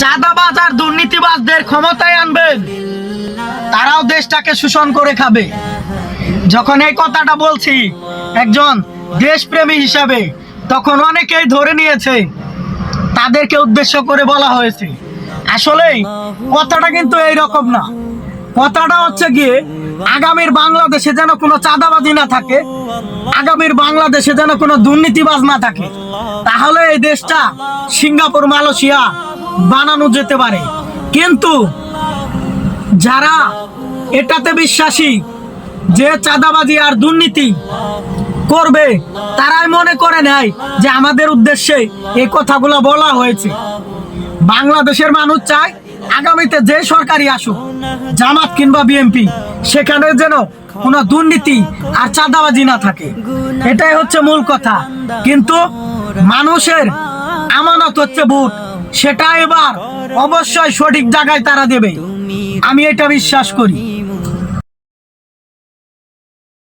চাঁদাবাজ আর দুর্নীতিবাজদের ক্ষমতায় আনবেন তারাও দেশটাকে শোষণ করে খাবে। যখন এই কথাটা বলছি একজন দেশপ্রেমী হিসাবে, তখন অনেকেই ধরে নিয়েছে, তাদেরকে উদ্দেশ্য করে বলা হয়েছে। আসলেই কথাটা কিন্তু এই রকম না। কথাটা হচ্ছে গিয়ে, আগামীর বাংলাদেশে যেন কোনো চাঁদাবাজি না থাকে, আগামীর বাংলাদেশে যেন কোনো দুর্নীতিবাজ না থাকে, তাহলে এই দেশটা সিঙ্গাপুর, মালয়েশিয়া বানানো যেতে পারে। কিন্তু যারা এটাতে বিশ্বাসী যে চাঁদাবাজি আর দুর্নীতি করবে, তারাই মনে করে নেয় যে আমাদের উদ্দেশ্যে এই কথাগুলো বলা হয়েছে। বাংলাদেশের মানুষ চায় আগামীতে যে সরকারি আসুক, জামাত কিংবা বিএনপি, সেখানে যেন কোনো দুর্নীতি আর চাঁদাবাজি না থাকে। এটাই হচ্ছে মূল কথা। কিন্তু মানুষের আমানত হচ্ছে ভোট। সেটা এবার অবশ্যই সঠিক জায়গায় তারা দেবে। আমি এটা বিশ্বাস করি।